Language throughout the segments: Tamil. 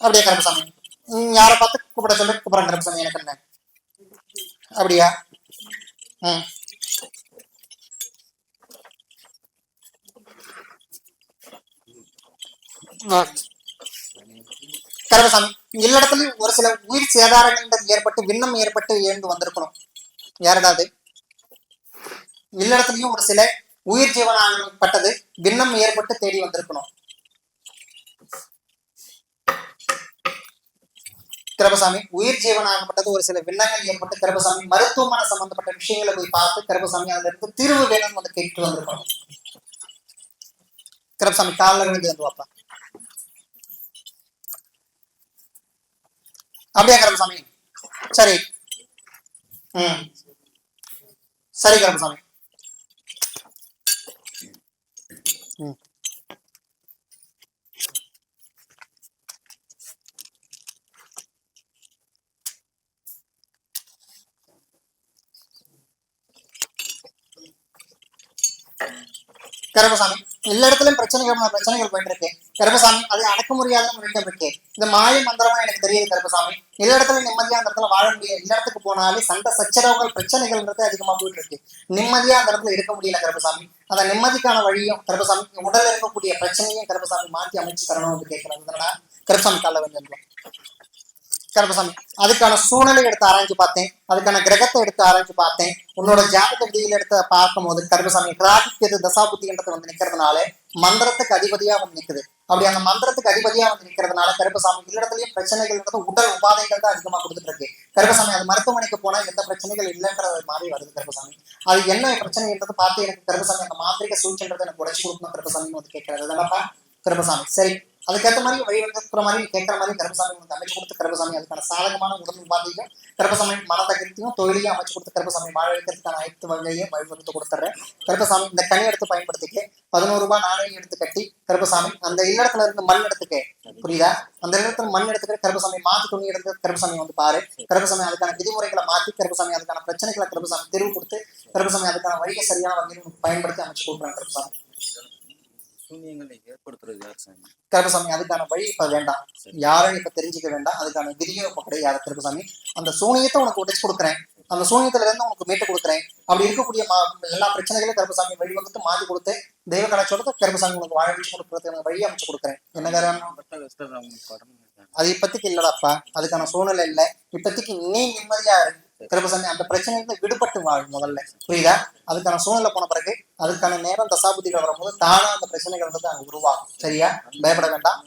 அப்படியா கருப்பசாமி யாரை பார்த்து கூப்பிட சொல்லி? கூப்பிடுறேன் கருப்பசாமி எனக்கு என்ன? அப்படியா? ம். ஆ. கருப்பசாமி இல்லடத்துலயும் ஒரு சில உயிர் சேதாரங்கள் ஏற்பட்டு விண்ணம் ஏற்பட்டு எழுந்து வந்திருக்கணும். யாரடாது இல்லடத்துலயும் ஒரு சில உயிர் ஜீவனாகப்பட்டது விண்ணம் ஏற்பட்டு தேடி வந்திருக்கணும். கிரபசாமி உயிர் ஜீவனாகப்பட்டது. ஒரு சில வில்லங்கள் ஏற்பட்டு கிரபசாமி மருத்துவமனை சம்பந்தப்பட்ட விஷயங்களை போய் பார்த்து கிரபசாமி அதுல இருந்து தீர்வு வேணும்னு வந்து கேட்டு வந்திருக்கோம். கிரபசாமி காலில் விழுந்து வந்து வாப்பா அப்படியா கருப்பசாமி? சரி. ம். சரி கருப்பசாமி. கருப்பசாமி எல்லா இடத்துலயும் பிரச்சனைகள் பிரச்சனைகள் போயிட்டு இருக்கு கருப்பசாமி அது அடக்க முடியாத இருக்கு இந்த மாய மந்திரமா எனக்கு தெரியுது கருப்பசாமி எல்லா இடத்துல நிம்மதியா அந்த இடத்துல வாழ முடியாது எல்லா இடத்துக்கு போனாலே சண்டை சச்சரவுகள் பிரச்சனைகள்ன்றது அதிகமா போயிட்டு இருக்கு நிம்மதியா அந்த இடத்துல இருக்க முடியல கருப்பசாமி அந்த நிம்மதிக்கான வழியும் கருப்பசாமி உடல்ல இருக்கக்கூடிய பிரச்சனையும் கருப்பசாமி மாற்றி அமைச்சு தரணும் என்று கேட்கறது கருப்பசாமி கால வந்து சமயம் அதுக்கான சூழ்நிலை எடுத்து ஆராய்ஞ்சு பார்த்தேன். அதுக்கான கிரகத்தை எடுத்து ஆராய்ஞ்சு பார்த்தேன். உன்னோட ஜாதக விதியில் எடுத்து பார்க்கும்போது கருப்பசாமி ராகுக்கு தசாபுத்தின்றது வந்து நிக்கிறதுனால மந்திரத்துக்கு அதிபதியா வந்து நிக்குது. அப்படி அந்த மந்திரத்துக்கு அதிபதியா வந்து நிக்கிறதுனால கருப்பசாமி இல்லடத்துலயும் பிரச்சனைகள்ன்றது உடல் உபாதைகள் தான் அதிகமா கொடுத்துட்டு இருக்கு. கருப்பசாமி அது மருத்துவமனைக்கு போனா எந்த பிரச்சனைகள் இல்லைன்றது மாதிரி வருது கருப்பசாமி அது என்ன பிரச்சனைன்றது பார்த்து எனக்கு கருப்பசாமி அந்த மாந்திரிக சூழ்ச்சின்றது எனக்கு உடச்சு கொடுக்கணும் கருப்பசாமி வந்து கேட்கறது தானப்பா கருப்பசாமி சரி. அதுக்கேற்ற மாதிரி வழி மாதிரி கேட்கற மாதிரி கருப்பசாமி உங்களுக்கு அமைச்சு கொடுத்த கருப்பசாமி அதுக்கான சாதகமான உடல் உபாதையும் கருப்பசாமி மனதகத்தையும் தொழிலையும் அமைச்சு கொடுத்து கருப்பசாமி வாழ வைக்கிறதுக்கான அனைத்து வகையையும் வழிவகுத்து கொடுத்துறேன். கருப்பசாமி இந்த கனி எடுத்து பயன்படுத்திக்க பதினோரு ரூபாய் நாணயம் எடுத்து கட்டி கருப்பசாமி அந்த இல்லடத்துல இருந்து மண் எடுத்துக்க புரியுதா? அந்த இடத்துல மண் எடுத்துக்கிற கருப்பசாமி மாத்து துணி எடுத்து கருப்பசாமி வந்து பாரு. கருப்பசாமி அதுக்கான விதிமுறைகளை மாத்தி கருப்பசாமி அதுக்கான பிரச்சனைகளை கருப்பசாமி தெருவு கொடுத்து கருப்பசாமி அதுக்கான வழியை சரியான வகையில் பயன்படுத்தி அமைச்சு கொடுக்குறேன் கருப்பசாமி. சூன்யங்களை ஏற்படுத்துறது யார் சாமி? கருப்பசாமி அதுக்கான வழி இப்ப வேண்டாம். யாரும் இப்ப தெரிஞ்சுக்க வேண்டாம் அதுக்கான விதியும் இப்ப கிடையாது கருப்பசாமி அந்த சூனியத்தை உனக்கு உடைச்சு கொடுக்குறேன். அந்த சூனியத்துல இருந்து உனக்கு மீட்டு கொடுக்குறேன். அப்படி இருக்கக்கூடிய எல்லா பிரச்சனைகளையும் கருப்பசாமி வழிவகுத்து மாத்தி கொடுத்து தெய்வ கலாச்சாரத்தை கருப்பசாமி உனக்கு வாழ வச்சு கொடுக்கறதுக்கு வழி அமைச்சு கொடுக்குறேன். என்ன காரணம். அது இப்போதைக்கு இல்லடாப்பா அதுக்கான சூழ்நிலை இல்லை. இப்போதைக்கு நீ நிம்மதியா இரு. கருப்பசாமி அந்த பிரச்சனையிலிருந்து விடுபட்டு வாழ் முதல்ல. புரியுதா? அதுக்கான சூழ்நிலை போன பிறகு அதுக்கான நேரம் தசாபுத்திகள் வரும்போது தானா அந்த பிரச்சனைகள் வந்து அங்க உருவாகும். சரியா? பயப்பட வேண்டாம்.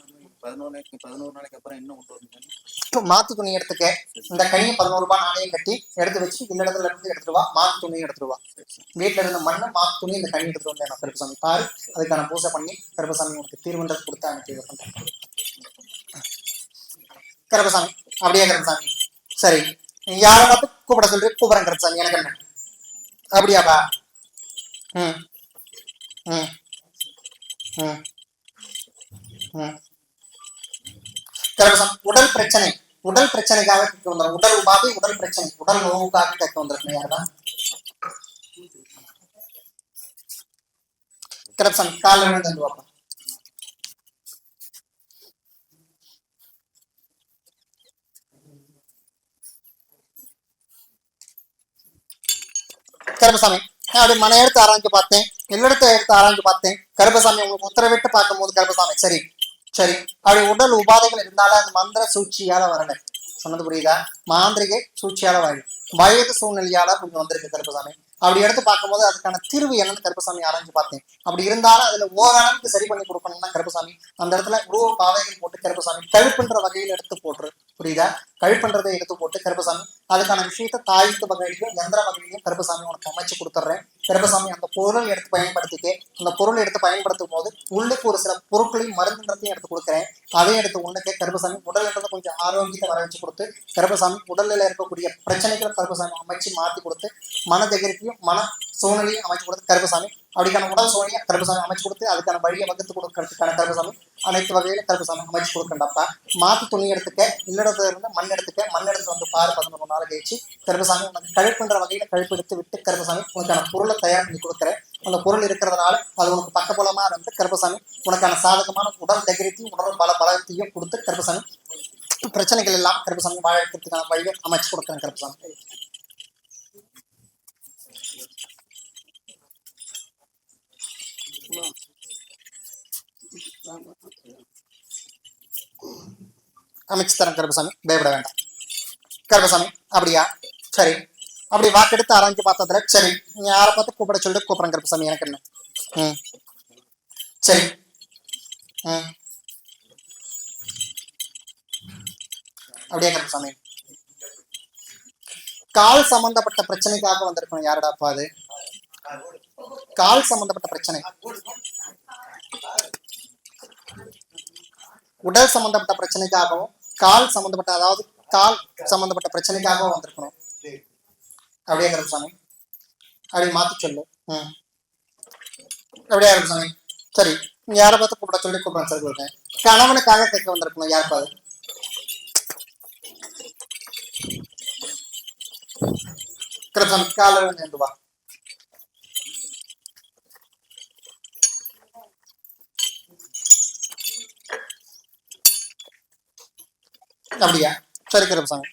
மாத்து துணி எடுத்துக்க. இந்த கையை பதினோரு ரூபாய் நாணயம் கட்டி எடுத்து வச்சு இந்த இடத்துல இருந்து எடுத்துட்டு வா. மாத்து துணியும் எடுத்துட்டு வா. வீட்டுல இருந்த மண்ணை மாத்து துணி இந்த கண்ணி எடுத்துட்டு வந்து நான் கருப்பசாமி பாரு. அதுக்கான பூஜை பண்ணி கருப்பசாமி உனக்கு தீர்வுன்றது கொடுத்து அனுப்பி இது பண்றேன் கருப்பசாமி அப்படியே கருப்பசாமி சரி. யாரை பார்த்து கூப்பிட சொல்லி? கூப்பிடுறேன் கருப்பசாமி எனக்கு என்ன? அப்படியாப்பா ம் ம் ம் ம் கருப்பசாமி உடல் பிரச்சனை உடல் பிரச்சனைக்காக கேட்க வந்துடும் உடல் உபாதை உடல் பிரச்சனை உடல் நோவுக்காக கேட்க வந்திருக்கேன் யாருதான் கருப்பசாமி காலையில் விழுந்து வாப்பா கருப்பசாமி நான் அப்படி மன எடுத்து ஆராய்ஞ்சு பார்த்தேன் எல்லிடத்தை எடுத்து ஆராய்ஞ்சு பார்த்தேன். கருப்பசாமி உங்களுக்கு உத்தரவிட்டு பார்க்கும்போது கருப்பசாமி சரி சரி. அப்படி உடல் உபாதைகள் இருந்தாலும் அது மந்திர சூழ்ச்சியால வரல. சொன்னது புரியுதா? மாந்திரிகை சூழ்ச்சியால வழி. வயது சூழ்நிலையால கொஞ்சம் வந்திருக்கு கருப்பசாமி. அப்படி எடுத்து பார்க்கும்போது அதுக்கான தீர்வு என்னன்னு கருப்பசாமி ஆராய்ஞ்சு பார்த்தேன். அப்படி இருந்தாலும் அதுல ஓரளவுக்கு சரி பண்ணி கொடுக்கணும்னா கருப்பசாமி அந்த இடத்துல உருவ பாவைகள் போட்டு கருப்பசாமி கழுப்புன்ற வகையில் எடுத்து போட்டுரு. புரியுதா? கழுப்புன்றதை எடுத்து போட்டு கருப்பசாமி அதுக்கான விஷயத்த தாயத்து வகையிலையும் எந்திர வகையிலையும் கருப்பசாமி உனக்கு அமைச்சு கொடுத்துட்றேன். கருப்பசாமி அந்த பொருள் எடுத்து பயன்படுத்திக்க அந்த பொருள் எடுத்து பயன்படுத்தும் போது உள்ளுக்கு ஒரு சில பொருட்களையும் மருந்துன்றதையும் எடுத்து கொடுக்குறேன். அதையும் எடுத்து உன்னுக்கு கருப்பசாமி உடல்ன்றதை கொஞ்சம் ஆரோக்கியத்தை வர வச்சு கொடுத்து கருப்பசாமி உடல்நிலை இருக்கக்கூடிய பிரச்சனைகளை கருப்பசாமி அமைச்சு மாத்தி கொடுத்து மன தைரியத்தையும் மன சூழ்நிலையும் அமைச்சு கொடுத்து கருப்பசாமி. அப்படிக்கான உடல் சூழ்நிலையை கருப்பசாமி அமைச்சு கொடுத்து அதுக்கான வழியை வகுத்து கொடுக்கறதுக்கான கருப்பசாமி. அனைத்து வகையில கருப்பசாமி அமைச்சு கொடுக்கண்டாப்பா மாத்து துணி எடுத்துக்க இல்லடத்துல இருந்து மண் எடுத்துக்க மண் எடுத்து வந்து பாரு பதினொரு நாள் கழிச்சு கருப்பசாமி உனக்கு கழுப்புன்ற வகையில கழுப்பு எடுத்து விட்டு கருப்பசாமி உனக்கான பொருளை தயார் பண்ணி கொடுக்குறேன். அந்த பொருள் இருக்கிறதுனால அது உனக்கு பக்கபலமா இருந்து கருப்பசாமி உனக்கான சாதகமான உடல் தகிரித்தையும் உடல் பல பலத்தையும் கொடுத்து கருப்பசாமி பிரச்சனைகள் எல்லாம் கருப்பசாமி வாழ வைக்கிறதுக்கான வழியை அமைச்சு கொடுக்குறேன் கருப்பசாமி. அமைச்சு தரேன் கருப்பசாமி. பயப்பட வேண்டாம். கருப்பசாமி அப்படியா? சரி. அப்படி வாக்கெடுத்து ஆராய்ஞ்சு பார்த்ததுல சரி. நீ யாரை பார்த்து கூப்பிட சொல்லிட்டு கூப்பிடுறேன் கருப்பசாமி எனக்கு என்ன? ம். சரி. ம். அப்படியே கருப்பசாமி? கால் சம்பந்தப்பட்ட பிரச்சனைக்காக வந்திருக்கணும். யாரடாப்பா அது? கால் சம்பந்தப்பட்ட பிரச்சனை. உடல் சம்பந்தப்பட்ட பிரச்சனைக்காகவும் கால் சம்பந்தப்பட்ட அதாவது கால் சம்பந்தப்பட்ட பிரச்சனைக்காகவும் வந்திருக்கணும். அப்படியே சாமி. அப்படி மாத்தி சொல்லு. ம். அப்படியே சாமி. சரி. யாரை பார்த்து கூப்பிட சொல்லி கூப்பிடுறேன் சரி கொடுக்கேன் கணவனுக்காக கேட்க வந்திருக்கணும் யாருக்காவது? அது கருப்பசாமி காலையில் வந்து வா. அப்படியா? சரி கருப்பசாமி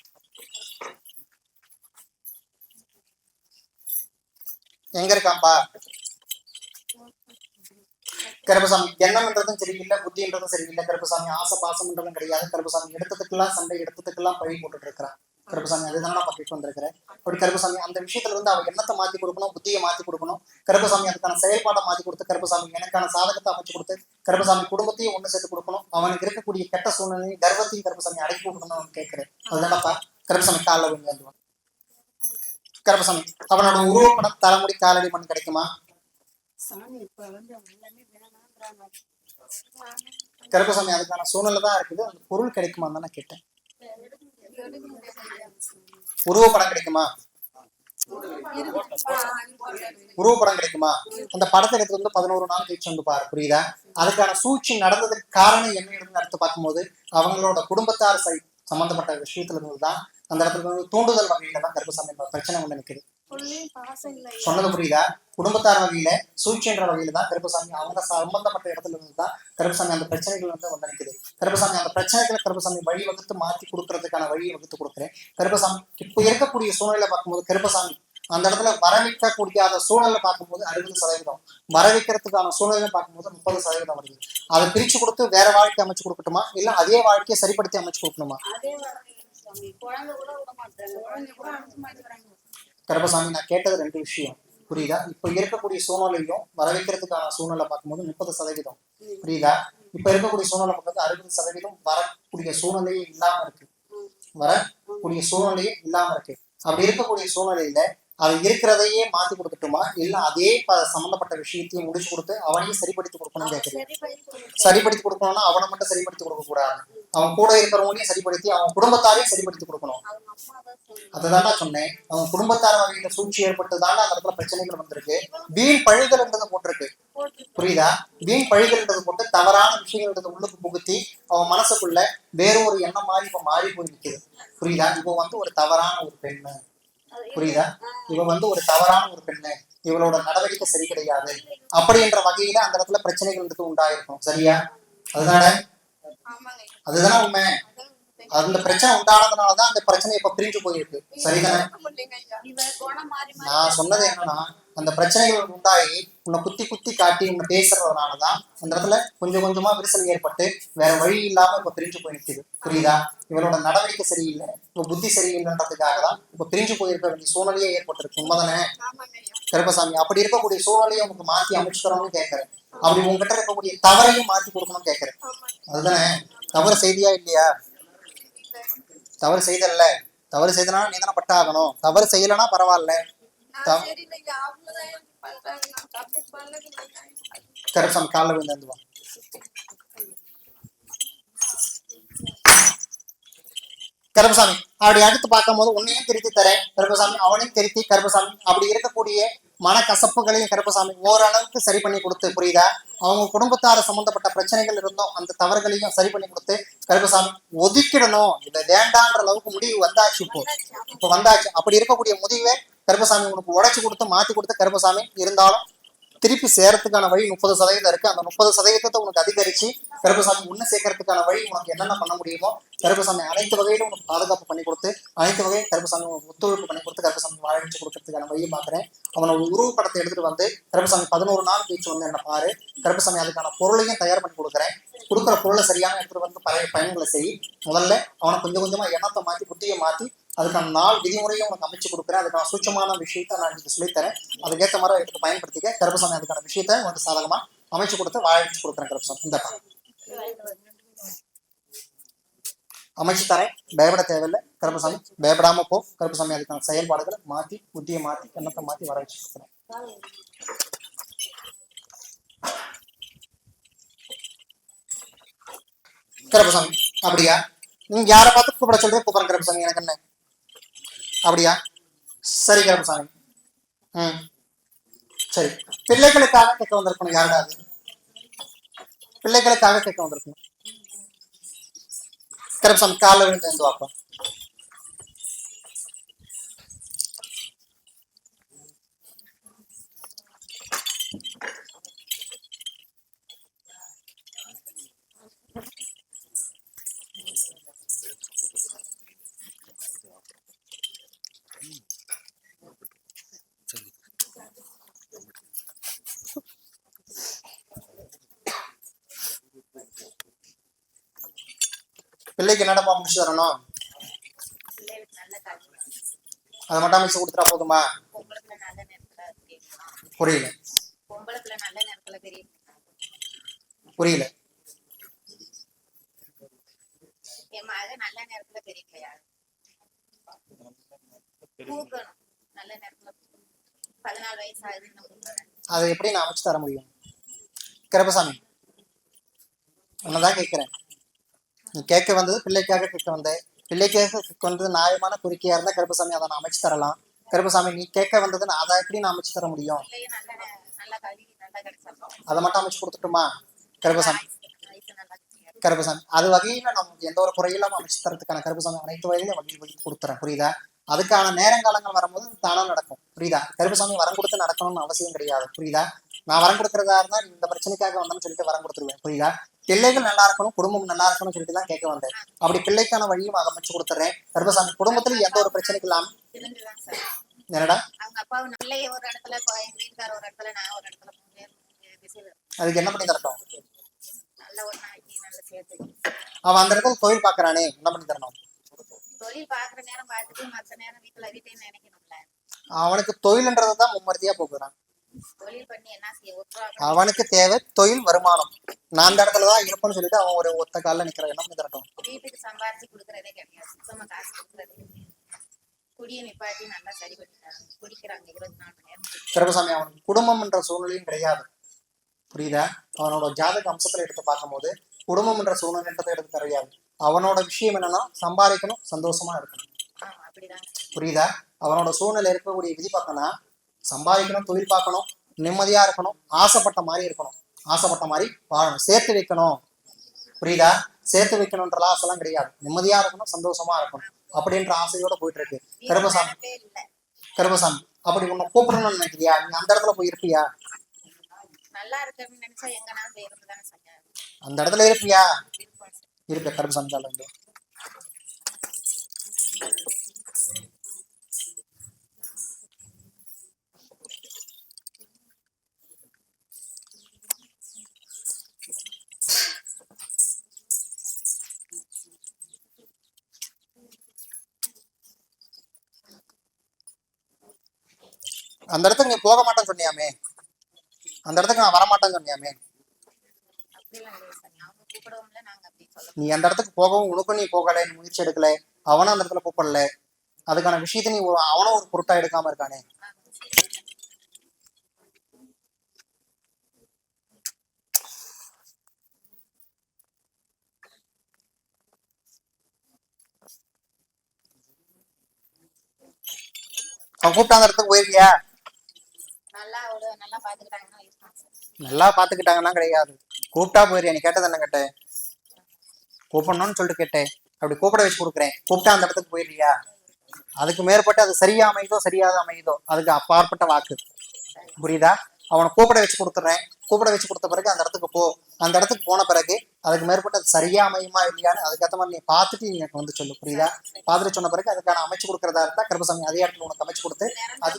எங்க இருக்காப்பா கருப்பசாமி எண்ணம்ன்றதும் சரியில்லை புத்தின்றதும் சரியில்லை. கருப்பசாமி ஆசை பாசம்ன்றதும் கிடையாது. கருப்பசாமி எடுத்ததுக்கெல்லாம் சண்டை எடுத்ததுக்கெல்லாம் பழி போட்டுட்டு இருக்கிறான். கருப்பசாமி அதுதான் நான் பக்கிட்டு வந்திருக்கிறேன் அப்படி கருப்பசாமி அந்த விஷயத்துல இருந்து அவ எண்ணத்தை மாத்தி கொடுக்கணும் புத்தியை மாத்தி கொடுக்கணும்? கருப்பசாமி அதுக்கான செயல்பாட்டை மாத்தி கொடுத்து கருப்பசாமி எனக்கான சாதகத்தை அமைச்சு கொடுத்து கருப்பசாமி குடும்பத்தையும் ஒண்ணு சேர்த்து கொடுக்கணும். அவனுக்கு இருக்கக்கூடிய கெட்ட சூழ்நிலையும் கர்வத்தையும் கருப்பசாமி அடக்கி கொடுக்கணும்னு கேட்கிறேன். அதுதானப்பா கருப்பசாமி காலில் விழுந்து வந்துவான் கருப்பசாமி அவனோட உருவப்படம் தலைமுடி காலடி மண் கிடைக்குமா? கருப்பசாமி அதுக்கான சூழ்நிலை தான் இருக்குது. அந்த பொருள் கிடைக்குமா தான் நான் கேட்டேன். உருவப்படம் கிடைக்குமா? உருவப்படம் கிடைக்குமா? அந்த படத்தை எடுத்து வந்து பதினோரு நாள் கழிச்சு வந்து பாரு புரியுதா? அதுக்கான சூழ்ச்சி நடந்ததுக்கு காரணம் என்ன இருந்து எடுத்து பார்க்கும்போது அவங்களோட குடும்பத்தார் சை சம்பந்தப்பட்ட விஷயத்துல இருந்து தான் அந்த இடத்துல வந்து தூண்டுதல் வகையில தான் கருப்பசாமி பிரச்சனை வந்து நிற்குது சொன்னது புரியுதா? குடும்பத்தார் வகையில சூழ்ச்சின்ற வகையில தான் கருப்பசாமி அவங்க சம்பந்தப்பட்ட இடத்துல இருந்து தான் கருப்பசாமி அந்த பிரச்சனைகள் வந்து வந்து நிக்குது கருப்பசாமி அந்த பிரச்சனைகளை கருப்பசாமி வழி வகுத்து மாத்தி கொடுக்கறதுக்கான வழியை வகுத்து கொடுக்குறேன். கருப்பசாமி இப்போ இருக்கக்கூடிய சூழ்நிலை பார்க்கும்போது கருப்பசாமி அந்த இடத்துல வரவிக்க முடியாத சூழலை பார்க்கும்போது அறுபது சதவீதம். வரவிக்கிறதுக்கான சூழ்நிலை பார்க்கும்போது முப்பது சதவீதம் வருது. அதை பிரிச்சு கொடுத்து வேற வாழ்க்கை அமைச்சு கொடுக்கட்டுமா? இல்ல அதே வாழ்க்கையை சரிப்படுத்தி அமைச்சு கொடுக்கணுமா? கருப்பசாமி நான் கேட்டது ரெண்டு விஷயம். புரியுதா? இப்போ இருக்கக்கூடிய சூழ்நிலையும் வரவைக்கிறதுக்கான சூழ்நிலை பார்க்கும்போது முப்பது சதவீதம். புரியுதா? இப்ப இருக்கக்கூடிய சூழ்நிலை பார்க்கும்போது அறுபது சதவீதம் வரக்கூடிய சூழ்நிலையே இல்லாம இருக்கு. வரக்கூடிய சூழ்நிலையே இல்லாம இருக்கு. அப்படி இருக்கக்கூடிய சூழ்நிலையில அது இருக்கிறதையே மாத்தி கொடுக்கட்டுமா? இல்ல அதே சம்பந்தப்பட்ட விஷயத்தையும் முடிச்சு கொடுத்து அவனையும் சரிப்படுத்தி கொடுக்கணும்னு கேட்குறேன். சரிப்படுத்தி கொடுக்கணும்னா அவனை மட்டும் சரிப்படுத்தி கொடுக்க கூடாது. அவன் கூட இருக்கிறவங்களையும் சரிப்படுத்தி அவன் குடும்பத்தாரையும் சரிப்படுத்தி கொடுக்கணும். அதுதான்டா சொன்னேன். அவன் குடும்பத்தார் வகையில சூழ்ச்சி ஏற்பட்டுதான்டா அந்த இடத்துல பிரச்சனைகள் வந்திருக்கு. வீண் பழிகள்ன்றது போட்டிருக்கு. போட்டு புரியுதா? வீண் பழிகள்ன்றது போட்டு தவறான விஷயங்கள்ன்றது உள்ளுக்கு புகுத்தி அவன் மனசுக்குள்ள வேற ஒரு எண்ணம் மாதிரி இப்ப மாறி போய் நிக்குது. புரியுதா? இவ வந்து ஒரு தவறான ஒரு பெண்ணு. புரியுதா? இவ வந்து ஒரு தவறான ஒரு பெண்ணு. இவளோட நடவடிக்கை சரி கிடையாது. அப்படின்ற வகையில அந்த இடத்துல பிரச்சனைகள் உண்டாயிருக்கும். சரியா? அதுதானே? ஆமாங்க. அதுதானே உண்மை. அந்த பிரச்சனை உண்டானதுனாலதான் அந்த பிரச்சனை இப்ப பிரிஞ்சு போயிருக்கு. சரிதானே? நான் சொன்னது என்னன்னா அந்த பிரச்சனைகள் உண்டாகி உன்னை குத்தி குத்தி காட்டி உன்னை பேசுறதுனாலதான் அந்த இடத்துல கொஞ்சம் கொஞ்சமா விரிசல் ஏற்பட்டு வேற வழி இல்லாம இப்ப பிரிஞ்சு போய் நிக்குது புரியுதா? இவளோட நடவடிக்கை சரியில்லை. இப்ப புத்தி சரியில்லைன்றதுக்காக தான் இப்ப பிரிஞ்சு போயிருக்க வேண்டிய சூழ்நிலையே ஏற்பட்டிருக்கு. உண்மைதானே? கருப்பசாமி அப்படி இருக்கக்கூடிய சூழ்நிலையை உங்களுக்கு மாத்தி அமைச்சு தரணும்னு கேட்கறேன். அப்படி உங்ககிட்ட இருக்கக்கூடிய தவறையும் மாத்தி கொடுக்கணும்னு கேட்கறேன். அதுதானே? தவறு செய்தியா இல்லையா? தவறு செய்தல்ல. தவறு செய்தனா நீ தானே பட்டாகணும். தவறு செய்யலைன்னா பரவாயில்ல. நான் சரி கருப்பசாமி விழுந்து வந்து வா கருப்பசாமி அப்படி அடுத்து பார்க்கும்போது உன்னையும் திருத்தி தரேன் கருப்பசாமி அவனையும் திருத்தி கருப்பசாமி அப்படி இருக்கக்கூடிய மனக்கசப்புகளையும் கருப்பசாமி ஓரளவுக்கு சரி பண்ணி கொடுத்து புரியுதா அவங்க குடும்பத்தார சம்பந்தப்பட்ட பிரச்சனைகள் இருந்தோம் அந்த தவறுகளையும் சரி பண்ணி கொடுத்து கருப்பசாமி ஒதுக்கிடணும் இதை வேண்டான்ற அளவுக்கு முடிவு வந்தாச்சு இப்போ இப்போ வந்தாச்சு அப்படி இருக்கக்கூடிய முடிவை கருப்பசாமி உனக்கு உடச்சி கொடுத்து மாத்தி கொடுத்து கருப்பசாமி இருந்தாலும் திருப்பி சேரத்துக்கான வழி முப்பது சதவீதம் இருக்கு. அந்த முப்பது சதவீதத்தை உனக்கு அதிகரிச்சு கருப்பசாமி ஒண்ணு சேர்க்கறதுக்கான வழி உனக்கு என்னென்ன பண்ண முடியுமோ கருப்பசாமி அனைத்து வகையிலும் உனக்கு பாதுகாப்பு பண்ணி கொடுத்து அனைத்து வகையும் கருப்பசாமி உனக்கு ஒத்துழைப்பு பண்ணி கொடுத்து கருப்பசாமி வாழ கொடுக்கறதுக்கான வழியை பாக்குறேன் அவனோட உருவப்படத்தை எடுத்துட்டு வந்து கருப்பசாமி பதினோரு நாள் கழிச்சு வந்து என்ன பாரு. கருப்பசாமி அதுக்கான பொருளையும் தயார் பண்ணி கொடுக்குறேன். கொடுக்குற பொருளை சரியான எடுத்துட்டு வந்து பழைய பயன்களை செய். முதல்ல அவனை கொஞ்சம் கொஞ்சமா எண்ணத்தை மாத்தி புத்தியை மாத்தி அதுக்கான நாள் விதிமுறையும் உனக்கு அமைச்சு கொடுக்குறேன். அதுக்கான சூட்சமான விஷயத்த நான் இன்னைக்கு சொல்லித்தரேன். அதுக்கேற்ற மாதிரி எடுத்து பயன்படுத்திக்க கருப்பசாமி அதுக்கான விஷயத்த உனக்கு சாதகமா அமைச்சு கொடுத்து வாழ கொடுக்குறேன் கருப்பசாமி. இந்த அமைச்சு தரேன். பயப்பட தேவையில்லை. கருப்பசாமி பயப்படாம போ. கருப்பசாமி அதுக்கான செயல்பாடுகளை மாத்தி புத்தியை மாத்தி எண்ணத்தை மாத்தி வர வச்சு கொடுக்குறேன். கருப்பசாமி அப்படியா? நீங்க யாரை பார்த்து கூப்பிட சொல்றேன் கூப்பிடுறேன் கருப்பசாமி. எனக்கு என்ன? அப்படியா? சரி கருப்பசாமி ம். சரி. பிள்ளைகளுக்காக கேட்க வந்திருக்கணும் யாருடா அது? பிள்ளைகளுக்காக கேட்க வந்திருக்கணும். கருப்பசாமி காலைல விழுந்து எழுந்து வாப்பா. பிள்ளைக்கு என்னடா முடிச்சு தரணும்? பிள்ளைகளுக்கு நல்ல அதை மட்டும் அமைச்சு கொடுத்துட்டா போதுமா? நல்ல நேரத்துல புரியல. நல்ல நேரத்துல புரியல. என் நல்ல நேரத்துல தெரியலையா நல்ல நேரத்துல பதினாலு வயசு ஆகுது அதை எப்படி நான் அமைச்சு தர முடியும்? கருப்பசாமி உன்னதான் கேட்கிறேன். கேட்க வந்தது பிள்ளைக்காக கேட்க வந்தேன் பிள்ளைக்காக கேட்க வந்தது நியாயமான கோரிக்கையா இருந்தா கருப்பசாமி அதை நான் அமைச்சு தரலாம். கருப்பசாமி நீ கேட்க வந்தது நான் அதை எப்படி நான் அமைச்சு தர முடியும்? அதை மட்டும் அமைச்சு கொடுத்துட்டுமா? கருப்பசாமி. கருப்பசாமி. அது வகையில நமக்கு எந்த ஒரு குறையிலும் அமைச்சு தரத்துக்கான கருப்பசாமி அனைத்து வகையிலும் வகை வகை கொடுத்துறேன். புரியுதா? அதுக்கான நேரங்காலங்கள் வரும்போது அது தானா நடக்கும். புரியுதா? கருப்பசாமி வரம் கொடுத்து நடக்கணும்னு அவசியம் கிடையாது. புரியுதா? நான் வரம் கொடுக்கறதா இருந்தா இந்த பிரச்சனைக்காக வந்தேன்னு சொல்லிட்டு வரம் கொடுத்துருவேன். புரியுதா? பிள்ளைகள் நல்லா இருக்கணும் குடும்பம் நல்லா இருக்கணும்னு சொல்லிட்டு தான் கேட்க வந்தேன். அப்படி பிள்ளைக்கான வழியும் அதை அமைச்சு கொடுத்துறேன். கருப்பசாமி குடும்பத்துல எந்த ஒரு பிரச்சனைக்கு இல்லாம. என்னடா? அதுக்கு என்ன பண்ணி தரட்டும்? அவன் அந்த இடத்துல தொழில் பாக்குறானே என்ன பண்ணி தரணும்? தொழில் பாக்குற நேரம் பார்த்துட்டு மற்ற நேரம் வீட்டுல வீட்டையும் நினைக்கணும்ல. அவனுக்கு தொழில்ன்றதை தான் மும்மரத்தியா போக்குறான் தொழில் பண்ணி என்ன செய்ய அவனுக்கு தேவை தொழில் வருமானம். நான் அந்த இடத்துல தான் இருப்பேன்னு சொல்லிட்டு அவன் ஒரு ஒத்த காலில் நிக்கிற என்ன தரட்டும் வீட்டுக்கு சம்பாரிச்சு கொடுக்கறதே கிடையாது. சுத்தமா காசு கொடுக்கறதே. குடியை நிப்பாட்டி நல்லா சரி பண்ணிட்டாங்க குடிக்கிறாங்க இருபத்தி நாலு மணி நேரம் குடிக்கிறாங்க. கருப்பசாமி அவனுக்கு குடும்பம் என்ற சூழ்நிலையும் கிடையாது. புரியுதா? அவனோட ஜாதக அம்சத்துல எடுத்து பார்க்கும்போது குடும்பம் என்ற சூழ்நிலைன்றதை எடுத்து கிடையாது அவனோட விஷயம் என்னன்னா சம்பாதிக்கணும் சந்தோஷமா இருக்கணும். புரியுதா? அவனோட சூழ்நிலை இருக்கக்கூடிய விதி பார்க்கனா சம்பாதிக்கணும் தொழில் பார்க்கணும் நிம்மதியா இருக்கணும் ஆசைப்பட்ட மாதிரி இருக்கணும். ஆசைப்பட்ட மாதிரி வாழணும். சேர்த்து வைக்கணும். புரியுதா? சேர்த்து வைக்கணுன்ற ஆசைலாம் கிடையாது. நிம்மதியா இருக்கணும் சந்தோஷமா இருக்கணும் அப்படின்ற ஆசையோட போயிட்டு இருக்கு கருப்பசாமி கருப்பசாமி அப்படி உன்னை கூப்பிடணும்னு நினைக்கிறியா? நீ அந்த இடத்துல போய் இருப்பியா? அந்த இடத்துல இருப்பியா? விருப்பம் சார். இருப்ப அந்த இடத்துக்கு நீ போக மாட்டேன்னு சொன்னியாமே. அந்த இடத்துக்கு நான் வரமாட்டேன்னு சொன்னியாமே. நீ அந்த இடத்துக்கு போகவும் உனக்கும் நீ போகல நீ முயற்சி எடுக்கல அவனும் அந்த இடத்துல கூப்பிடல அதுக்கான விஷயத்தை நீ அவனும் ஒரு பொருட்டா எடுக்காம இருக்கானே. அவன் கூப்பிட்டா அந்த இடத்துக்கு போயிருக்கியா? நல்லா பாத்துக்கிட்டாங்கன்னா கிடையாது. கூப்பிட்டா போயிருக்கியா? நீ கேட்டது என்ன கேட்டேன் கூப்பிடணும்னு சொல்லிட்டு கேட்டேன். அப்படி கூப்பிட வச்சு கொடுக்குறேன். கூப்பிட்டா அந்த இடத்துக்கு போயிடுறியா? அதுக்கு மேற்பட்டு அது சரியா அமையுதோ சரியாக அமையுதோ அதுக்கு அப்பாற்பட்ட வாக்கு. புரியுதா? அவனை கூப்பிட வச்சு கொடுத்துட்றேன் கூப்பிட வச்சு கொடுத்த பிறகு அந்த இடத்துக்கு போ. அந்த இடத்துக்கு போன பிறகு அதுக்கு மேற்பட்ட அது சரியா அமையுமா இல்லையான்னு அதுக்கேற்ற மாதிரி நீ பார்த்துட்டு நீ எனக்கு வந்து சொல்லு. புரியுதா? பார்த்துட்டு சொன்ன பிறகு அதுக்கான அமைச்சு கொடுக்கறதா இருந்தா கருப்பசாமி அதே இடத்துல உனக்கு அமைச்சு கொடுத்து அது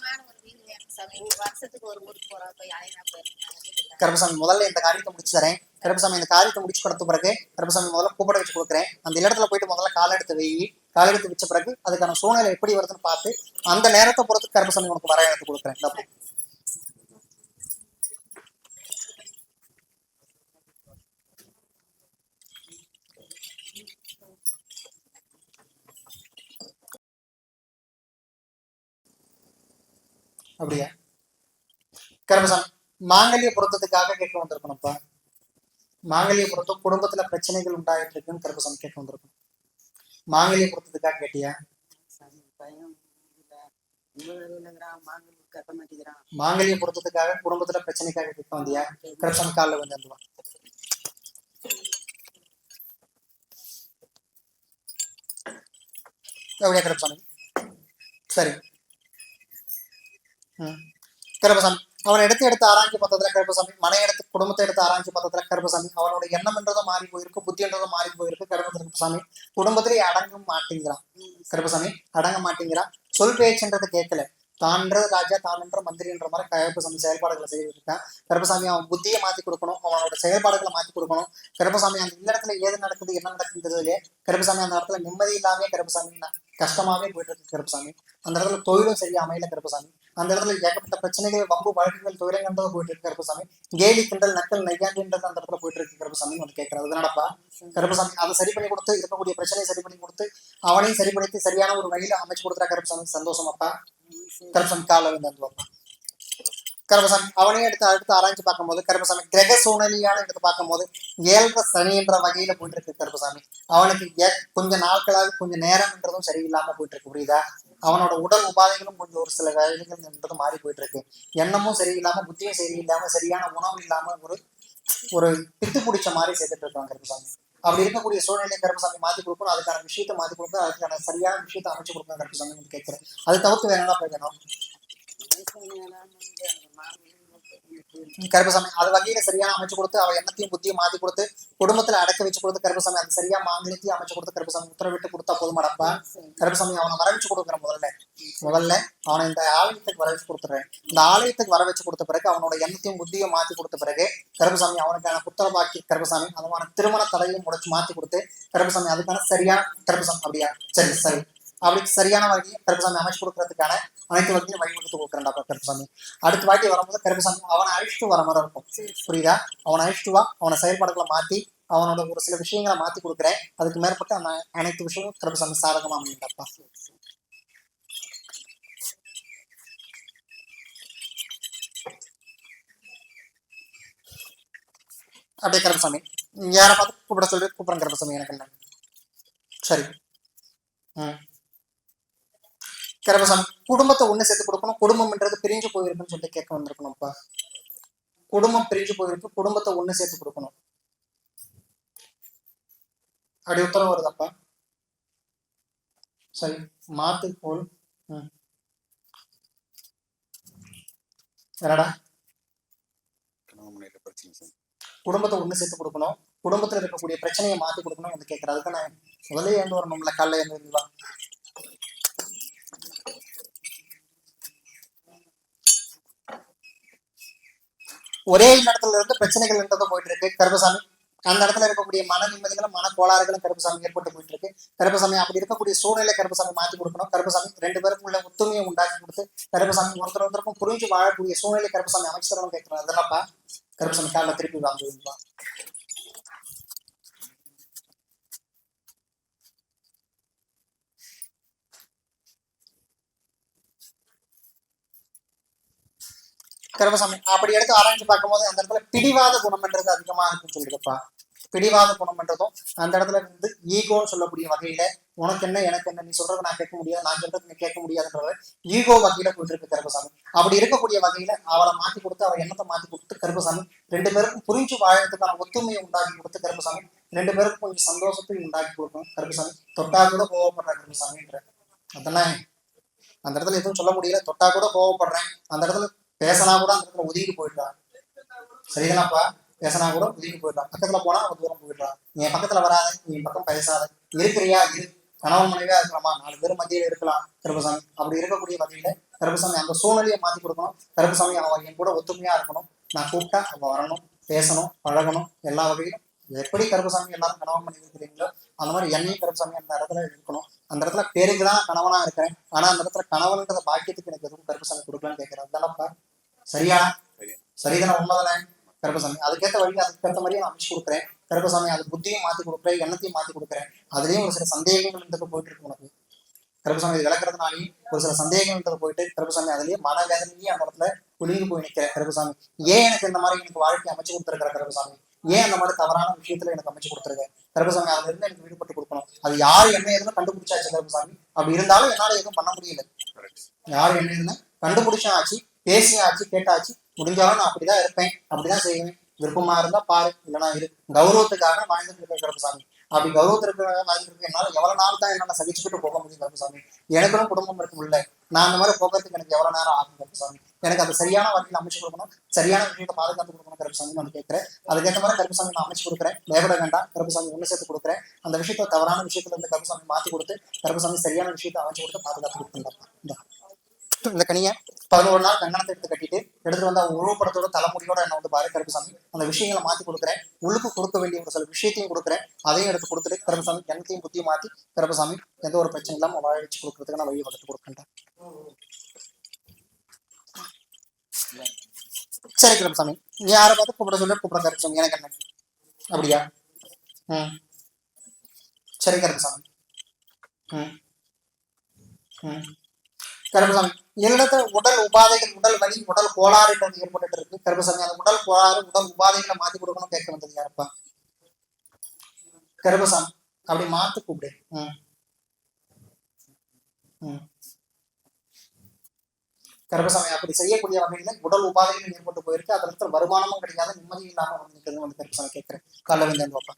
கருப்பசாமி முதல்ல இந்த காரியத்தை முடிச்சு தரேன். கருப்பசாமி இந்த காரியத்தை முடிச்சு கொடுத்த பிறகு கருப்பசாமி முதல்ல கூப்பிட வச்சு கொடுக்குறேன். அந்த இடத்துல போயிட்டு முதல்ல கால் எடுத்து வை. கால் எடுத்து வச்ச பிறகு அதுக்கான சூழ்நிலை எப்படி வருதுன்னு பார்த்து அந்த நேரத்தை பொறுத்து கருப்பசாமி உனக்கு வர எடுத்து கொடுக்குறேன் அப்படியா? கருப்பசாமி மாங்கல்ய பொருத்தத்துக்காக கேட்க வந்திருக்கணும்ப்பா. மாங்கல்ய பொருத்தம் குடும்பத்துல பிரச்சனைகள் உண்டாயிட்டு இருக்குன்னு கருப்பசாமி கேட்க வந்திருக்கணும். மாங்கல்ய பொருத்தத்துக்காக கேட்டியா? மாங்கல்ய பொருத்தத்துக்காக குடும்பத்துல பிரச்சனைக்காக கேட்க வந்தியா? கருப்பசாமி காலில் வந்து வந்துவா அப்படியா கருப்பசாமி சரி. கருப்பசாமி அவன் எடுத்து எடுத்து ஆராய்ச்சி பார்த்ததுல கருப்பசாமி மனை எடுத்து குடும்பத்தை எடுத்து ஆராய்ச்சி பார்த்ததுல கருப்பசாமி அவனோட எண்ணம்ன்றதும் மாறி போயிருக்கு புத்தின்றதும் மாறி போயிருக்கு கருப்பத்தில் கருப்பசாமி குடும்பத்திலேயே அடங்க மாட்டேங்கிறான் கருப்பசாமி அடங்க மாட்டேங்கிறான் சொல் பேச்சுன்றது கேட்கல தான்ன்றது ராஜா தான்ன்ற மந்திரின்ற மாதிரி கருப்பசாமி செயல்பாடுகளை செய்துட்டு இருக்கான் கருப்பசாமி அவன் புத்தியை மாத்தி கொடுக்கணும் அவனோட செயல்பாடுகளை மாத்தி கொடுக்கணும் கருப்பசாமி அந்த இந்த இடத்துல ஏது நடக்குது என்ன நடக்குதுலயே கருப்பசாமி அந்த இடத்துல நிம்மதி இல்லாமே கருப்பசாமி கஷ்டமாவே போயிட்டு இருக்கு கருப்பசாமி அந்த இடத்துல தொழிலும் சரியா அமையல கருப்பசாமி அந்த இடத்துல ஏகப்பட்ட பிரச்சனைகள் வம்பு வழக்குகள் துயரங்கன்றது போயிட்டு இருக்கு கருப்பசாமி. கேலி கிண்டல் நக்கல் நையாண்டின்றது அந்த இடத்துல போயிட்டு இருக்கு கருப்பசாமி வந்து கேட்கறது அது நடப்பா? கருப்பசாமி அதை சரி பண்ணி கொடுத்து இருக்கக்கூடிய பிரச்சனையை சரி பண்ணி கொடுத்து அவனையும் சரிப்படுத்தி சரியான ஒரு வழியில அமைச்சு கொடுத்துறா கருப்பசாமி சந்தோஷம் அப்பா கருப்பசாமி கால வந்து அந்த அப்பா கருப்பசாமி அவனையும் எடுத்து அடுத்து ஆராய்ச்சி பார்க்கும்போது கருப்பசாமி கிரக சூழ்நிலையான எடுத்து பார்க்கும்போது ஏழரை சனி என்ற வகையில போயிட்டு இருக்கு கருப்பசாமி. அவனுக்கு ஏ- கொஞ்ச நாட்களாக கொஞ்சம் நேரம்ன்றதும் சரியில்லாம போயிட்டு இருக்கு புரியுதா? அவனோட உடல் உபாதைகளும் கொஞ்சம் ஒரு சில வேலைகள் மாறி போயிட்டு இருக்கு எண்ணமும் சரியில்லாம புத்தியும் சரியில்லாம சரியான உணவு இல்லாம ஒரு ஒரு பித்து பிடிச்ச மாதிரி சேர்த்துட்டு இருக்காங்க கருப்பசாமி. அப்படி இருக்கக்கூடிய சூழ்நிலையை கருப்பசாமி மாத்தி கொடுக்கணும். அதுக்கான விஷயத்தை மாத்தி கொடுக்கணும். அதுக்கான சரியான விஷயத்தை அமைச்சு கொடுக்கணும் கருப்பசாமி கேட்கிறேன் அது தவிர்த்து வேணாலும் போய்க்கணும் கருப்பசாமி. அது வகையில சரியான அமைச்சு கொடுத்து அவ எண்ணத்தையும் புத்தியும் மாத்தி கொடுத்து குடும்பத்துல அடக்க வச்சு கொடுத்து கருப்பசாமி. அது சரியா மாங்கலத்தையும் அமைச்சு கொடுத்து கருப்பசாமி. உத்தரவிட்டு கொடுத்தா போதுமாடப்பா கருப்பசாமி அவனை வர வச்சு கொடுக்குறேன் முதல்ல. முதல்ல அவனை இந்த ஆலயத்துக்கு வர வச்சு கொடுத்துறேன். இந்த ஆலயத்துக்கு வர வச்சு கொடுத்த பிறகு அவனோட எண்ணத்தையும் புத்தியும் மாத்தி கொடுத்த பிறகு கருப்பசாமி அவனுக்கான புத்திர பாக்கி கருப்பசாமி அவன திருமண தலையும் முடைச்சு மாத்தி கொடுத்து கருப்பசாமி அதுக்கான சரியான கருப்பசாமி அப்படியா? சரி சரி. அவளுக்கு சரியான வகையில் கருப்பசாமி அமைச்சு கொடுக்கறதுக்கான அனைத்து வகையும் வழிவகுத்து கொடுக்குறேன்டா கருப்பசாமி. அடுத்த வாட்டி வரும்போது கருப்பசாமி அவனை அழிச்சிட்டு வர மாதிரி இருக்கும். புரியுதா? அவனை அழிச்சிட்டு வா அவனை செயல்பாடுகளை மாத்தி அவனோட ஒரு சில விஷயங்களை மாத்தி கொடுக்குறேன். அதுக்கு மேற்பட்டு அந்த அனைத்து விஷயமும் கருப்பசாமி சாதகமா அமைந்தப்பா அப்படியே கருப்பசாமி. யாரை பார்த்து கூப்பிட சொல்லி கூப்பிடுறேன் கருப்பசாமி எனக்கு சரி. ம். கருப்பசாமி குடும்பத்தை ஒண்ணு சேர்த்து கொடுக்கணும். குடும்பம்ன்றது பிரிஞ்சு போயிருக்குன்னு சொல்லிட்டு கேட்க வந்திருக்கணும்ப்பா. குடும்பம் பிரிஞ்சு போயிருக்கு. குடும்பத்தை ஒண்ணு சேர்த்து கொடுக்கணும். அப்படி உத்தரவு வருதாப்பா. சரி மாத்து போல் என்னடா? பிரச்சனை குடும்பத்தை ஒண்ணு சேர்த்து கொடுக்கணும். குடும்பத்துல இருக்கக்கூடிய பிரச்சனையை மாத்தி கொடுக்கணும் வந்து கேட்கறது அதுக்கு நான் முதல்ல ஏந்து வரணும்ல. காலைல ஏந்து வா. ஒரே இடத்துல இருந்து பிரச்சனைகள் இருந்ததும் போயிட்டு இருக்கு கருப்பசாமி அந்த இடத்துல இருக்கக்கூடிய மன நிம்மதிகளும் மன கோளாறுகளும் கருப்பசாமி ஏற்பட்டு போயிட்டு இருக்கு கருப்பசாமி அப்படி இருக்கக்கூடிய சூழ்நிலை கருப்பசாமி மாத்தி கொடுக்கணும். கருப்பசாமி ரெண்டு பேருக்கும் உள்ள ஒத்துமையை உண்டாக்கி கொடுத்து கருப்பசாமி ஒருத்தர் ஒருத்தருக்கும் புரிஞ்சு வாழக்கூடிய சூழ்நிலை கருப்பசாமி அமைச்சு தரணும் கேட்கிறோம் அதெல்லாம்ப்பா கருப்பசாமி காலைல திருப்பி வாங்குவீங்களா கருப்பசாமி அப்படி எடுத்து ஆராய்ச்சி பார்க்கும்போது அந்த இடத்துல பிடிவாத குணம்ன்றது அதிகமா இருக்குன்னு சொல்லிருப்பா பிடிவாத குணம்ன்றதும் அந்த இடத்துல இருந்து ஈகோன்னு சொல்லக்கூடிய வகையில உனக்கு என்ன எனக்கு என்ன நீ சொல்றதை நான் கேட்க முடியாது நான் சொல்றது நீ கேட்க முடியாதுன்றது ஈகோ வகையில போயிட்டு இருக்கு கருப்பசாமி அப்படி இருக்கக்கூடிய வகையில அவளை மாத்தி கொடுத்து அவ எண்ணத்தை மாத்தி கொடுத்து கருப்பசாமி ரெண்டு பேருக்கும் புரிஞ்சு வாழறதுக்கான ஒத்துமையை உண்டாக்கி கொடுத்து கருப்பசாமி ரெண்டு பேருக்கும் கொஞ்சம் சந்தோஷத்தையும் உண்டாக்கி கொடுக்கணும் கருப்பசாமி தொட்டா கூட கோவப்படுற கருப்பசாமின்ற அதெல்லாம் அந்த இடத்துல எதுவும் சொல்ல முடியல. தொட்டா கூட கோவப்படுறேன். அந்த இடத்துல பேசினா கூட அந்த இடத்துல ஒதுங்கி போயிடுறான் சரிதானப்பா? பேசினா கூட ஒதுங்கி போயிடலாம். பக்கத்துல போனா அவன் தூரம் போயிடுறான் நீ என் பக்கத்துல வராத நீ பக்கம் பேசாத. இருக்கிறியா? இரு. கணவன் மனைவியா இருக்கலாமா? நாலு பேர் மத்தியில இருக்கலாம் கருப்பசாமி. அப்படி இருக்கக்கூடிய வகையில கருப்பசாமி அந்த சூழ்நிலையை மாத்தி கொடுக்கணும். கருப்பசாமி அவன் என் கூட ஒத்துமையா இருக்கணும். நான் கூப்பிட்டா அவன் வரணும் பேசணும் பழகணும் எல்லா வகையிலும். எப்படி கருப்பசாமி எல்லாரும் கணவன் மனைவி இருக்கிறீங்களோ அந்த மாதிரி என்னையும் கருப்பசாமி அந்த இடத்துல இருக்கணும். அந்த இடத்துல பேருக்கு தான் கணவனா இருக்கிறேன். ஆனா அந்த இடத்துல கணவன்ன்றத பாக்கியத்துக்கு எனக்கு எதுவும் கருப்பசாமி கொடுக்கலான்னு கேட்கிறேன் அதெல்லாம் சரியா? சரிதானே உண்மைதானே? கருப்பசாமி அதுக்கேற்ற வழி அதுக்கேற்ற மாதிரியே நான் அமைச்சு கொடுக்குறேன். கருப்பசாமி அது புத்தியும் மாத்தி கொடுக்குறேன் எண்ணத்தையும் மாத்தி கொடுக்குறேன். அதுலயும் ஒரு சில சந்தேகங்கள் இருந்துட்டு போயிட்டு இருக்கு உனக்கு. கருப்பசாமி இது விளக்குறதுனாலையும் ஒரு சில சந்தேகங்கள் போயிட்டு கருப்பசாமி அதுலயே மனவேதனையே அந்த இடத்துல குலுங்கி போய் நிக்கிற கருப்பசாமி. ஏன் எனக்கு இந்த மாதிரி எனக்கு வாழ்க்கை அமைச்சு கொடுத்துருக்கிற கருப்பசாமி? ஏன் அந்த மாதிரி தவறான விஷயத்துல எனக்கு அமைச்சு கொடுத்துருக்க? கருப்பசாமி அதுல இருந்து எனக்கு விடுபட்டு கொடுக்கணும். அது யாரு என்ன எதுன்னு கண்டுபிடிச்சாச்சு கருப்பசாமி? அப்படி இருந்தாலும் என்னால எதுவும் பண்ண முடியல. யாரு என்ன எதுன்னு கண்டுபிடிச்சும் ஆச்சு பேசியாச்சு கேட்டாச்சு. முடிஞ்சாலும் நான் அப்படிதான் இருப்பேன். அப்படிதான் செய்வேன். விருப்பமா இருந்தா பாரு. இல்லைன்னா இரு. கௌரவத்துக்காக வாழ்ந்துட்டு இருக்க கருப்பசாமி. அப்படி கௌரவத்திற்காக வாழ்ந்துட்டு இருக்கேன் என்னால எவ்வளவு நாள் தான் என்னால சகிச்சுக்கிட்டு போக முடியும் கருப்பசாமி? எனக்கும் குடும்பம் இருக்கும் இல்ல. நான் அந்த மாதிரி போகிறதுக்கு எனக்கு எவ்வளவு நேரம் ஆகும் கருப்பசாமி? எனக்கு அது சரியான வகையில் அமைச்சு கொடுக்கணும். சரியான விஷயத்தை பாதுகாத்து கொடுக்கணும் கருப்பசாமி நான் கேட்கிறேன். அதுக்கேற்ற மாதிரி கருப்பசாமி நான் அமைச்சு கொடுக்குறேன். பயப்பட வேண்டாம். கருப்பசாமி ஒண்ணு சேர்த்து கொடுக்குறேன். அந்த விஷயத்த தவறான விஷயத்துல இருந்து கருப்பசாமி மாத்தி கொடுத்து கருப்பசாமி சரியான விஷயத்தை அமைச்சு கொடுத்து பாதுகாத்து கொடுத்துருந்தா இந்த கனியை பதினோரு நாள் கங்கணத்தை எடுத்து கட்டிட்டு எடுத்துட்டு வந்து அவங்க உருவப்படத்தோட தலைமுடியோட என்ன வந்து பாரு கருப்புசாமி அந்த விஷயங்களை மாத்தி கொடுக்குறேன். உள்ளுக்கு கொடுக்க வேண்டிய ஒரு சில விஷயத்தையும் கொடுக்குறேன். அதையும் எடுத்து கொடுத்துட்டு கருப்புசாமி எண்ணத்தையும் புத்தியும் மாத்தி கருப்புசாமி எந்த ஒரு பிரச்சனை இல்லாம வாழ வச்சு கொடுக்கறதுக்கு நான் வழி வகுத்து கொடுக்கின்றேன் சரி கருப்புசாமி நீ யாரை பார்த்து கூப்பிட சொல்ல? கூப்பிட கருப்புசாமி எனக்கு என்ன? அப்படியா? ம். சரி கருப்புசாமி ம். ம். கருப்பசாமி என்னிடத்துல உடல் உபாதைகள் உடல் வலி உடல் கோளாறுன்றது ஏற்பட்டு இருக்கு. கருப்பசாமி அந்த உடல் கோளாறு உடல் உபாதைகளை மாத்தி கொடுக்கணும் கேட்க வந்தது யாரப்பா? கருப்பசாமி அப்படி மாத்து கூப்பிடு. ம். ம். கருப்பசாமி அப்படி செய்யக்கூடிய வகையில உடல் உபாதைகள் ஏற்பட்டு போயிருக்கு. அதில் வருமானமும் கிடைக்காத நிம்மதி இல்லாமல் வந்து நிற்கிறது வந்து கருப்பசாமி கேட்கிறேன். காலைல வந்து பாப்பா.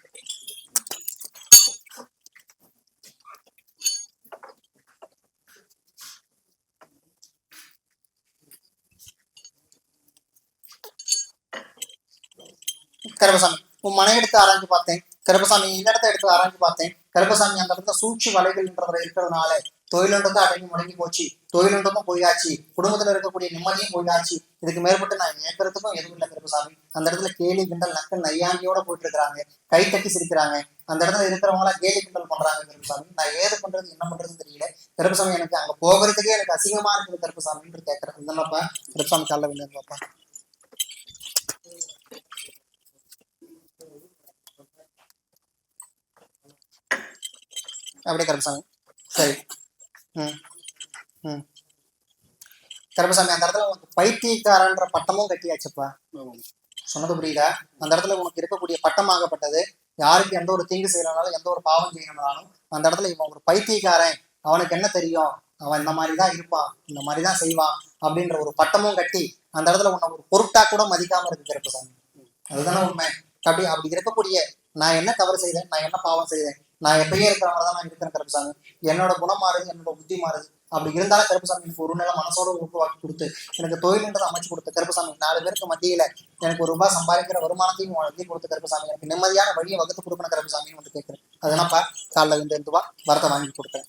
கருப்பசாமி உன் மனை எடுத்து ஆராய்ஞ்சு பார்த்தேன். கருப்பசாமி இந்த இடத்த எடுத்து ஆராய்ஞ்சு பார்த்தேன். கருப்பசாமி அந்த இடத்துல சூழ்ச்சி வலைகள்ன்றதுல இருக்கிறதுனால தொழிலுன்றது அடங்கி முடங்கி போச்சு. தொழிலுன்றதும் போயாச்சு குடும்பத்துல இருக்கக்கூடிய நிம்மதியும் போயாச்சு இதுக்கு மேற்பட்டு நான் ஏற்கிறதுக்கும் எதுவும் இல்லை கருப்பசாமி. அந்த இடத்துல கேலி கிண்டல் நக்கல் நையாண்டியோட போயிட்டு இருக்கிறாங்க. கை தட்டி சிரிக்கிறாங்க. அந்த இடத்துல இருக்கிறவங்க எல்லாம் கேலி கிண்டல் பண்றாங்க கருப்பசாமி. நான் ஏது பண்றது என்ன பண்றதுன்னு தெரியல. கருப்பசாமி எனக்கு அங்க போகிறதுக்கே எனக்கு அசிங்கமா இருக்குது கருப்பசாமின்னு கேட்கறேன் கருப்பசாமி காலைல வேண்டியது பாப்பா. அப்படியே கருப்பசாமி சரி. ம். ம். கருப்பசாமி அந்த இடத்துல உனக்கு பைத்தியக்காரன்ற பட்டமும் கட்டியாச்சுப்பா. சொன்னது புரியுதா? அந்த இடத்துல உனக்கு இருக்கக்கூடிய பட்டமாகப்பட்டது யாருக்கு எந்த ஒரு தீங்கு செய்யறனாலும் எந்த ஒரு பாவம் செய்யணும்னாலும் அந்த இடத்துல இவன் ஒரு பைத்தியக்காரன். அவனுக்கு என்ன தெரியும்? அவன் இந்த மாதிரி தான் இருப்பான் இந்த மாதிரி தான் செய்வான் அப்படின்ற ஒரு பட்டமும் கட்டி அந்த இடத்துல உன்னை ஒரு பொருட்டா கூட மதிக்காம இருக்கு கருப்பசாமி அதுதானே உண்மை. அப்படி அப்படி இருக்கக்கூடிய நான் என்ன தவறு செய்தேன் நான் என்ன பாவம் செய்தேன் நான் எப்பயே இருக்கிற மாதிரி தான் நான் இருக்கிறேன் கருப்பசாமி என்னோட குணம் மாறுது என்னோட புத்தி மாறுது அப்படி இருந்தாலும் கருப்பசாமி எனக்கு ஒரு நிலை மனசோட உருவாக்கி கொடுத்து எனக்கு தொழில்ன்றதை அமைச்சு கொடுத்த கருப்பசாமி நாலு பேருக்கு மத்தியில எனக்கு ஒரு ரூபாய் சம்பாதிக்கிற வருமானத்தையும் வழங்கி கொடுத்த கருப்பசாமி எனக்கு நிம்மதியான வழியை வகுத்து கொடுக்கணும் கருப்பசாமின்னு வந்து கேட்கிறேன். அதனாப்பா காலைல இந்த ரெண்டு ரூபா வரத்தை வாங்கி கொடுத்தேன்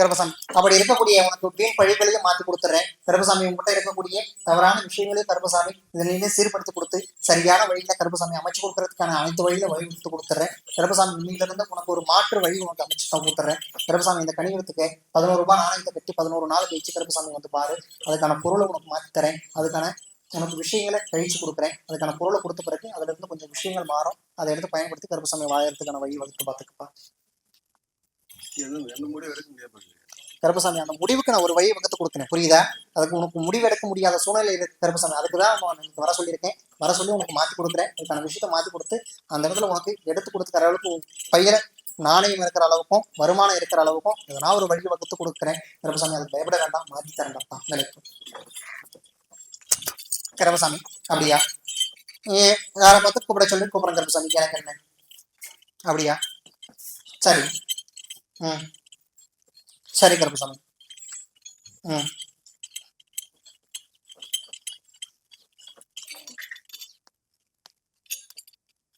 கருப்பசாமி. அப்படி இருக்கக்கூடிய உனக்கு வீண் பழிகளையும் மாத்தி கொடுத்துறேன். கருப்பசாமி உங்ககிட்ட இருக்கக்கூடிய தவறான விஷயங்களையும் கருப்பசாமி இதனையுமே சீர்படுத்தி கொடுத்து சரியான வழியில கருப்பசாமி அமைச்சு கொடுக்கறதுக்கான அனைத்து வழியில வழி கொடுத்து கொடுத்துறேன். கருப்பசாமி இன்னிலிருந்து உனக்கு ஒரு மாற்று வழி உனக்கு அமைச்சு தான் கொடுத்துறேன். கருப்பசாமி இந்த கணிதத்துக்கு பதினோரு ரூபாய் நாணயத்தை கட்டி பதினோரு நாள் கழிச்சு கருப்பசாமி வந்து பாரு. அதுக்கான பொருளை உனக்கு மாத்தி தரேன். அதுக்கான உனக்கு விஷயங்களை கழிச்சு கொடுக்குறேன். அதுக்கான பொருளை கொடுத்த பிறகு அதுல இருந்து கொஞ்சம் விஷயங்கள் மாறும். அதை எடுத்து பயன்படுத்தி கருப்பசாமி வாழறதுக்கான வழி வகுத்து பார்த்துக்கப்பா எதுவும் எந்த முடிவு எடுக்க முடியாது கருப்பசாமி அந்த முடிவுக்கு நான் ஒரு வழி வகுத்து கொடுத்தேன். புரியுதா? அதுக்கு உனக்கு முடிவு எடுக்க முடியாத சூழ்நிலை இருக்கு கருப்பசாமி. அதுக்கு தான் நான் உனக்கு வர சொல்லியிருக்கேன். வர சொல்லி உனக்கு மாத்தி கொடுக்குறேன். அதுக்கான விஷயத்த மாத்தி கொடுத்து அந்த இடத்துல உனக்கு எடுத்து கொடுத்துக்கிற அளவுக்கு பயிர நாணயம் இருக்கிற அளவுக்கும் வருமானம் இருக்கிற அளவுக்கும் எதனா ஒரு வழி வகுத்து கொடுக்குறேன். கருப்பசாமி அதுக்கு பயப்பட வேண்டாம். மாத்தி தான் நினைக்கும் கருப்பசாமி அப்படியா? ஏ யாரை பார்த்து கூப்பிட சொல்லி? கூப்பிடுறேன் கருப்பசாமி. எனக்கு என்ன? அப்படியா? சரி. சரி கருப்பு சாமி. ம்.